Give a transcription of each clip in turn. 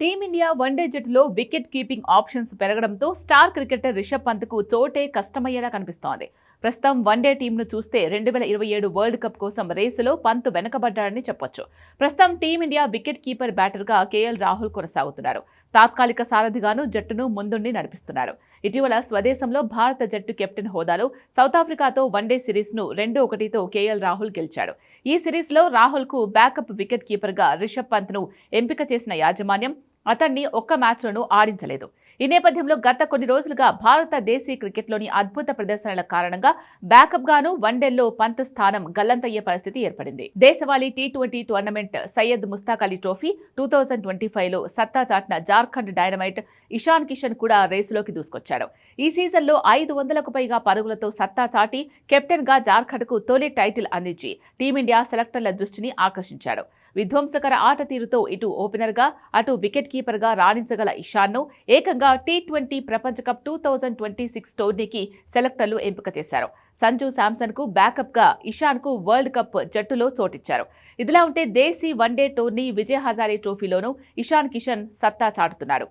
Team India one day జట్టులో wicket keeping options పెరగడంతో star cricketer Rishabh పంత్కు చోటే కష్టమయ్యేలా కనిపిస్తోంది. ప్రస్తుతం వన్డే టీంను చూస్తే రెండు వేల ఇరవై ఏడు వరల్డ్ కప్ కోసం రేసులో పంత్ వెనకబడ్డాడని చెప్పొచ్చు. ప్రస్తుతం టీమిండియా వికెట్ కీపర్ బ్యాటర్గా కేఎల్ రాహుల్ కొనసాగుతున్నారు. తాత్కాలిక సారథిగాను జట్టును ముందుండి నడిపిస్తున్నారు. ఇటీవల స్వదేశంలో భారత జట్టు కెప్టెన్ హోదాలో సౌత్ ఆఫ్రికాతో వన్డే సిరీస్ను రెండు ఒకటితో కేఎల్ రాహుల్ గెలిచాడు. ఈ సిరీస్లో రాహుల్కు బ్యాకప్ వికెట్ కీపర్గా రిషబ్ పంత్ను ఎంపిక చేసిన యాజమాన్యం అతన్ని ఒక్క మ్యాచ్లోనూ ఆడించలేదు. ఈ నేపథ్యంలో గత కొన్ని రోజులుగా భారతదేశీ క్రికెట్లోని అద్భుత ప్రదర్శనల కారణంగా బ్యాకప్ గాను వన్డేల్లో పంత్ స్థానం గల్లంతయ్యే పరిస్థితి ఏర్పడింది. దేశవాళీ T twenty tournament Syed Mushtaq Ali trophy two thousand twenty ఫైవ్లో సత్తా చాటిన జార్ఖండ్ డైనమైట్ ఇషాన్ కిషన్ కూడా రేసులోకి దూసుకొచ్చాడు. ఈ సీజన్లో ఐదు వందలకు పైగా పరుగులతో సత్తా చాటి కెప్టెన్గా జార్ఖండ్కు తొలి టైటిల్ అందించి టీమిండియా సెలెక్టర్ల దృష్టిని ఆకర్షించాడు. విధ్వంసకర ఆట తీరుతో ఇటు ఓపెనర్గా అటు వికెట్ కీపర్గా రాణించగల ఇషాన్ను ఏకంగా టీ ట్వంటీ ప్రపంచ cup two thousand twenty six టోర్నీకి సెలెక్టర్లు ఎంపిక చేశారు. సంజు శాంసన్కు బ్యాకప్గా ఇషాన్కు వరల్డ్ కప్ జట్టులో చోటిచ్చారు. ఇదిలా ఉంటే దేశీ వన్డే టోర్నీ విజయ్ హజారే ట్రోఫీలోనూ ఇషాన్ కిషన్ సత్తా చాటుతున్నాడు.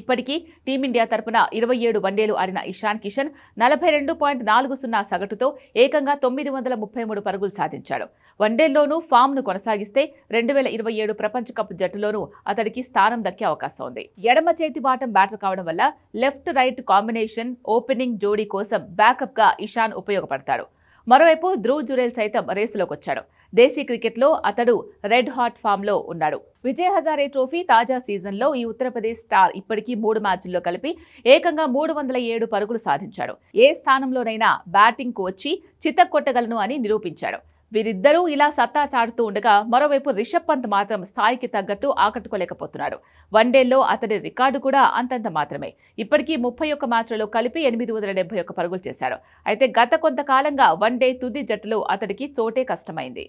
ఇప్పటికీ టీమిండియా తరపున ఇరవై ఏడు వన్డేలు ఆడిన ఇషాన్ కిషన్ నలభై రెండు పాయింట్ నాలుగు సున్నా సగటుతో ఏకంగా తొమ్మిది వందల ముప్పై మూడు పరుగులు సాధించాడు. వన్డేల్లోనూ ఫామ్ను కొనసాగిస్తే రెండు వేల ఇరవై ఏడు ప్రపంచ కప్ జట్టులోనూ అతడికి స్థానం దక్కే అవకాశం ఉంది. ఎడమ చేతి బాటం బ్యాటర్ కావడం వల్ల లెఫ్ట్ రైట్ కాంబినేషన్ ఓపెనింగ్ జోడీ కోసం బ్యాకప్గా ఇషాన్ ఉపయోగపడతాడు. మరోవైపు ధ్రువ్ జురేల్ సైతం రేసులోకి వచ్చాడు దేశీ క్రికెట్లో అతడు రెడ్ హాట్ ఫామ్లో ఉన్నాడు. విజయ్ హజారే ట్రోఫీ తాజా సీజన్లో ఈ ఉత్తరప్రదేశ్ స్టార్ ఇప్పటికీ మూడు మ్యాచ్ల్లో కలిపి ఏకంగా మూడు వందల ఏడు పరుగులు సాధించాడు. ఏ స్థానంలోనైనా బ్యాటింగ్కు వచ్చి చిత్తకొట్టగలను అని నిరూపించాడు. వీరిద్దరూ ఇలా సత్తా చాటుతూ ఉండగా మరోవైపు రిషబ్ పంత్ మాత్రం స్థాయికి తగ్గట్టు ఆకట్టుకోలేకపోతున్నాడు వన్డేల్లో అతడి రికార్డు కూడా అంతంత మాత్రమే. ఇప్పటికీ ముప్పై ఒక్క మ్యాచ్లలో కలిపి ఎనిమిది వందల డెబ్బై ఒక్క పరుగులు చేశాడు. అయితే గత కొంతకాలంగా వన్డే తుది జట్టులో అతడికి చోటే కష్టమైంది.